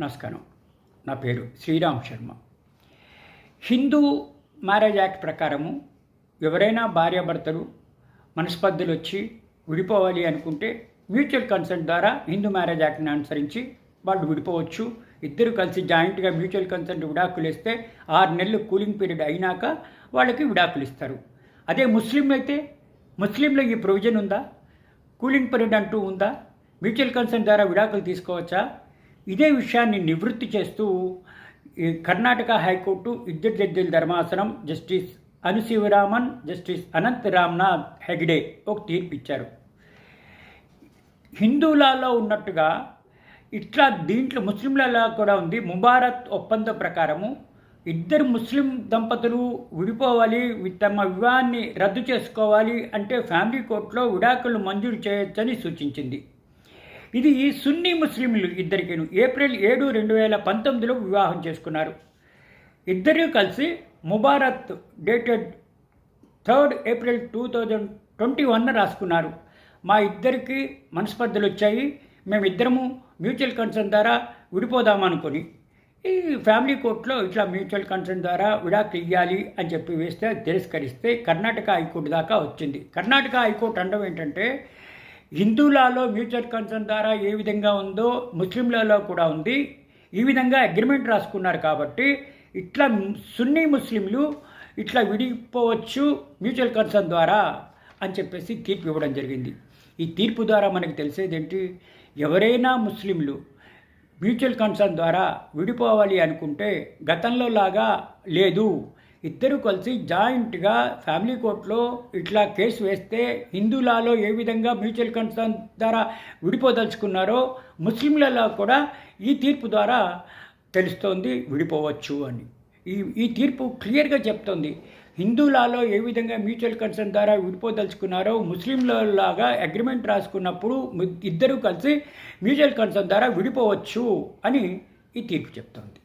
నమస్కారం. నా పేరు శ్రీరామ్ శర్మ. హిందూ మ్యారేజ్ యాక్ట్ ప్రకారము ఎవరైనా భార్యాభర్తలు మనస్పర్ధలు వచ్చి విడిపోవాలి అనుకుంటే మ్యూచువల్ కన్సెంట్ ద్వారా హిందూ మ్యారేజ్ యాక్ట్ని అనుసరించి వాళ్ళు విడిపోవచ్చు. ఇద్దరు కలిసి జాయింట్గా మ్యూచువల్ కన్సెంట్ విడాకులు ఇస్తే ఆరు నెలలు కూలింగ్ పీరియడ్ అయినాక వాళ్ళకి విడాకులు ఇస్తారు. అదే ముస్లింలు అయితే ముస్లింలో ఈ ప్రొవిజన్ ఉందా? కూలింగ్ పీరియడ్ అంటూ ఉందా? మ్యూచువల్ కన్సెంట్ ద్వారా విడాకులు తీసుకోవచ్చా? ఇదే విషయాన్ని నివృత్తి చేస్తూ కర్ణాటక హైకోర్టు ఇద్దరు జడ్జిల ధర్మాసనం జస్టిస్ అనుశివరామన్ జస్టిస్ అనంత్ రామ్నాథ్ హెగ్డే ఒక తీర్పు ఇచ్చారు హిందువులలో ఉన్నట్టుగా ఇట్లా దీంట్లో ముస్లింలలో కూడా ఉంది. ముబారత్ ఒప్పందం ప్రకారము ఇద్దరు ముస్లిం దంపతులు విడిపోవాలి తమ వివాహాన్ని రద్దు చేసుకోవాలి అంటే ఫ్యామిలీ కోర్టులో విడాకులు మంజూరు చేయొచ్చని సూచించింది. ఇది సున్నీ ముస్లింలు ఇద్దరికిను. ఏప్రిల్ ఏడు రెండు వేల పంతొమ్మిదిలో వివాహం చేసుకున్నారు. ఇద్దరూ కలిసి ముబారత్ dated third April two thousand twenty one రాసుకున్నారు. మా ఇద్దరికి మనస్పర్ధలు వచ్చాయి మేమిద్దరము మ్యూచువల్ కన్సర్న్ ద్వారా విడిపోదామనుకుని ఈ ఫ్యామిలీ కోర్టులో ఇట్లా మ్యూచువల్ కన్సర్న్ ద్వారా విడాకులు ఇవ్వాలి అని చెప్పి వేస్తే తిరస్కరిస్తే కర్ణాటక హైకోర్టు దాకా వచ్చింది. కర్ణాటక హైకోర్టు అనడం ఏంటంటే హిందువులలో మ్యూచువల్ కన్సర్న్ ద్వారా ఏ విధంగా ఉందో ముస్లింలలో కూడా ఉంది. ఈ విధంగా అగ్రిమెంట్ రాసుకున్నారు కాబట్టి ఇట్లా సున్నీ ముస్లింలు ఇట్లా విడిపోవచ్చు మ్యూచువల్ కన్సర్న్ ద్వారా అని చెప్పేసి తీర్పు ఇవ్వడం జరిగింది. ఈ తీర్పు ద్వారా మనకి తెలిసేది ఏంటి? ఎవరైనా ముస్లింలు మ్యూచువల్ కన్సర్న్ ద్వారా విడిపోవాలి అనుకుంటే గతంలో లాగా లేదు. ఇద్దరు కలిసి జాయింట్గా ఫ్యామిలీ కోర్టులో ఇట్లా కేసు వేస్తే హిందూలాలో ఏ విధంగా మ్యూచువల్ కన్సర్న్ ద్వారా విడిపోదలుచుకున్నారో ముస్లింలలో కూడా ఈ తీర్పు ద్వారా తెలుస్తోంది విడిపోవచ్చు అని. ఈ ఈ తీర్పు క్లియర్గా చెప్తోంది. హిందూలాలో ఏ విధంగా మ్యూచువల్ కన్సర్న్ ద్వారా విడిపోదలుచుకున్నారో ముస్లింలలాగా అగ్రిమెంట్ రాసుకున్నప్పుడు ఇద్దరూ కలిసి మ్యూచువల్ కన్సర్న్ ద్వారా విడిపోవచ్చు అని ఈ తీర్పు చెప్తోంది.